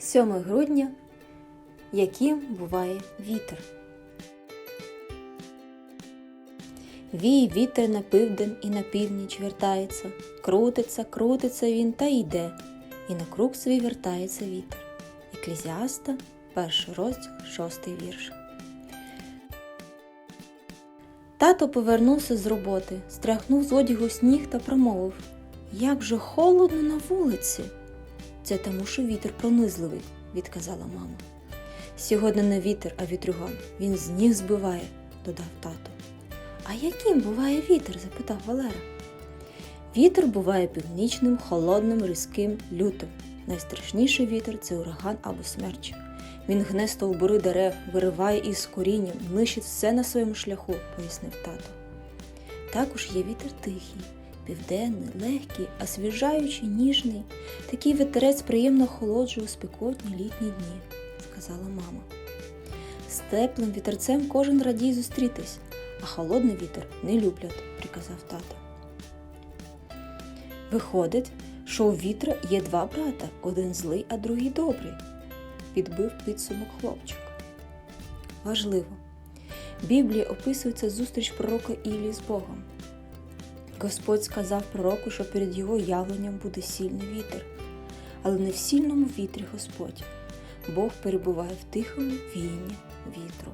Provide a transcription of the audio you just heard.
7 грудня. Яким буває вітер? Вій вітер на південь і на північ вертається, крутиться, крутиться він та йде, і на круг свій вертається вітер. Еклезіаста, перший розділ, шостий вірш. Тато повернувся з роботи, стряхнув з одягу сніг та промовив Як же холодно на вулиці. Це тому, що вітер пронизливий, відказала мама. Сьогодні не вітер, а вітрюган. Він з ніг збиває, додав тато. А яким буває вітер? запитав Валера. Вітер буває північним, холодним, різким, лютим. Найстрашніший вітер це ураган або смерч. Він гне стовбури дерев, вириває із корінням, нищить все на своєму шляху, пояснив тато. Також є вітер тихий, південний, легкий, освіжаючий, ніжний. Такий вітерець приємно охолоджує у спекотні літні дні, сказала мама. З теплим вітерцем кожен радій зустрітись, а холодний вітер не люблять, приказав тато. Виходить, що у вітра є два брата, один злий, а другий добрий, підбив підсумок хлопчик. Важливо. Біблія описується зустріч пророка Ілії з Богом. Господь сказав пророку, що перед його явленням буде сильний вітер, але не в сильному вітрі Господь. Бог перебуває в тихому війні вітру.